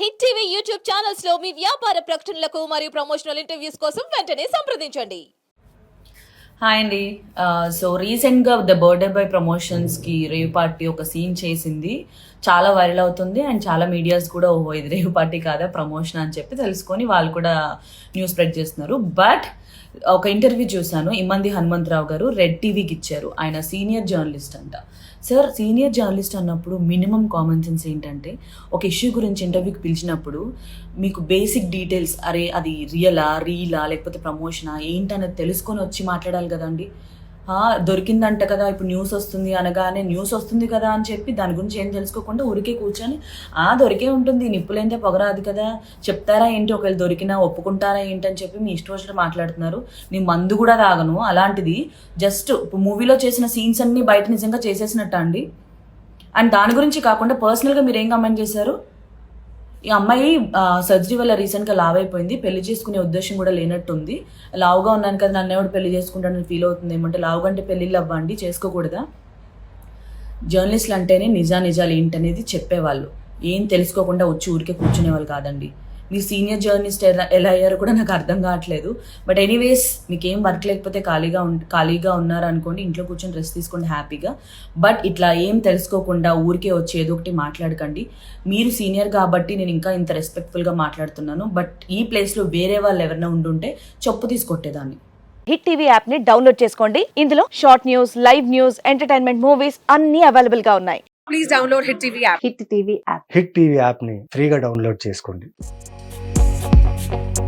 Hit TV YouTube ఛానల్స్లో మీ వ్యాపార ప్రకటనలకు మరియు ప్రమోషనల్ ఇంటర్వ్యూస్ కోసం వెంటనే సంప్రదించండి. హాయ్ అండి. సో రీసెంట్గా ద బర్త్డే బై ప్రమోషన్స్కి రేవ్ పార్టీ ఒక సీన్ చేసింది. చాలా వైరల్ అవుతుంది అండ్ చాలా మీడియాస్ కూడా ఓహో ఇది రేవ్ పార్టీ కాదా? ప్రమోషన్ అని చెప్పి తెలుసుకొని వాళ్ళు కూడా న్యూస్ స్ప్రెడ్ చేస్తున్నారు. బట్ ఒక ఇంటర్వ్యూ చూశాను ఇమ్మంది హనుమంతరావు గారు రెడ్ టీవీకి ఇచ్చారు ఆయన సీనియర్ జర్నలిస్ట్ అంట. సార్ సీనియర్ జర్నలిస్ట్ అన్నప్పుడు మినిమం కామన్ సెన్స్ ఏంటంటే ఒక ఇష్యూ గురించి ఇంటర్వ్యూకి పిలిచినప్పుడు మీకు బేసిక్ డీటెయిల్స్ అరే అది రియలా రీలా లేకపోతే ప్రమోషనా ఏంటనేది తెలుసుకొని వచ్చి మాట్లాడాలి కదండి. దొరికిందంట కదా ఇప్పుడు న్యూస్ వస్తుంది అనగానే న్యూస్ వస్తుంది కదా అని చెప్పి దాని గురించి ఏం తెలుసుకోకుండా ఊరికే కూర్చొని ఆ దొరికే ఉంటుంది నిప్పులైతే పొగరాదు కదా చెప్తారా ఏంటి? ఒకవేళ దొరికినా ఒప్పుకుంటారా ఏంటి? అని చెప్పి మీ ఇష్టం వచ్చినట్టు మాట్లాడుతున్నారు. నేను మందు కూడా తాగను అలాంటిది జస్ట్ ఇప్పుడు మూవీలో చేసిన సీన్స్ అన్ని బయట నిజంగా చేసేసినట్ట అండి? అండ్ దాని గురించి కాకుండా పర్సనల్గా మీరు ఏం కమెంట్ చేశారు? ఈ అమ్మాయి సర్జరీ వల్ల రీసెంట్గా లావ్ అయిపోయింది. పెళ్ళి చేసుకునే ఉద్దేశం కూడా లేనట్టుంది. లావుగా ఉన్నాను కదా నన్ను ఎవడు పెళ్ళి చేసుకుంటానని ఫీల్ అవుతుంది. ఏమంటే లావుగా అంటే పెళ్ళిళ్ళు అవ్వండి చేసుకోకూడదా? జర్నలిస్టులు అంటేనే నిజా నిజాలు ఏంటనేది చెప్పేవాళ్ళు. ఏం తెలుసుకోకుండా వచ్చి ఊరికే కూర్చునే వాళ్ళు కాదండి. మీరు సీనియర్ జర్నలిస్ట్ ఎలా ఎలా అయ్యారో కూడా నాకు అర్థం కావట్లేదు. బట్ ఎనీవేస్ మీకు ఏం వర్క్ లేకపోతే ఖాళీగా ఉం ఖాళీగా ఉన్నారు అనుకోండి ఇంట్లో కూర్చొని రెస్ట్ తీసుకోండి హ్యాపీగా బట్ ఇట్లా ఏం తెలుసుకోకుండా ఊరికే వచ్చి ఏదో ఒకటి మాట్లాడకండి. మీరు సీనియర్ కాబట్టి నేను ఇంకా ఇంత రెస్పెక్ట్ఫుల్గా మాట్లాడుతున్నాను. బట్ ఈ ప్లేస్లో వేరే వాళ్ళు ఎవరైనా ఉండుంటే చెప్పు తీసుకొట్టేదాన్ని. హిట్ టీవీ యాప్ని డౌన్లోడ్ చేసుకోండి. ఇందులో short news live news entertainment movies అన్ని అవైలబుల్గా ఉన్నాయి. Please download Hit TV app. Hit TV app hit TV యాప్ని ఫ్రీగా డౌన్లోడ్ చేసుకోండి. Bye.